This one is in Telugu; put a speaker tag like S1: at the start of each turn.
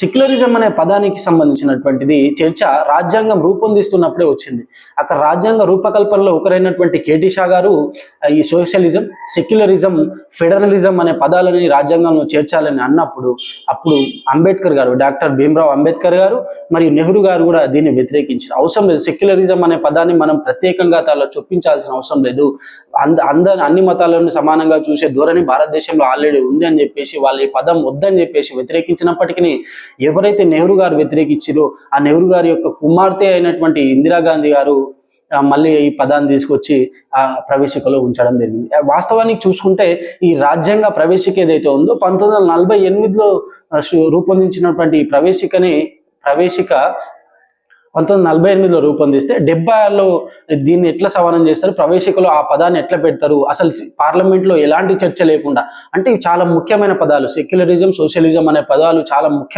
S1: సెక్యులరిజం అనే పదానికి సంబంధించినటువంటిది చర్చ రాజ్యాంగం రూపొందిస్తున్నప్పుడే వచ్చింది. అక్కడ రాజ్యాంగ రూపకల్పనలో ఒకరైనటువంటి కేటీ షా గారు ఈ సోషలిజం సెక్యులరిజం ఫెడరలిజం అనే పదాలని రాజ్యాంగంలో చేర్చాలని అన్నప్పుడు అప్పుడు అంబేద్కర్ గారు డాక్టర్ భీమ్రావ్ అంబేద్కర్ గారు మరియు నెహ్రూ గారు కూడా దీన్ని వ్యతిరేకించారు. అవసరం లేదు సెక్యులరిజం అనే పదాన్ని మనం ప్రత్యేకంగా తనలో చొప్పించాల్సిన అవసరం లేదు. అంద అంద అన్ని మతాలను సమానంగా చూసే ధోరణి భారతదేశంలో ఆల్రెడీ ఉంది అని చెప్పేసి వాళ్ళు ఈ పదం వద్దని చెప్పేసి వ్యతిరేకించినప్పటికీ ఎవరైతే నెహ్రూ గారు వ్యతిరేకించారో ఆ నెహ్రూ గారి యొక్క కుమార్తె అయినటువంటి ఇందిరాగాంధీ గారు మళ్ళీ ఈ పదాన్ని తీసుకొచ్చి ఆ ప్రవేశికలో ఉంచడం జరిగింది. వాస్తవానికి చూసుకుంటే ఈ రాజ్యాంగ ప్రవేశిక ఏదైతే ఉందో పంతొమ్మిది వందల నలభై ఎనిమిదిలో రూపొందించినటువంటి ఈ ప్రవేశికని ప్రవేశిక పంతొమ్మిది వందల నలభై ఎనిమిదిలో రూపొందిస్తే డెబ్బై ఆరులో దీన్ని ఎట్లా సవరణ చేస్తారు? ప్రవేశికలో ఆ పదాన్ని ఎట్లా పెడతారు? అసలు పార్లమెంట్లో ఎలాంటి చర్చ లేకుండా. అంటే చాలా ముఖ్యమైన పదాలు. సెక్యులరిజం సోషలిజం అనే పదాలు చాలా ముఖ్య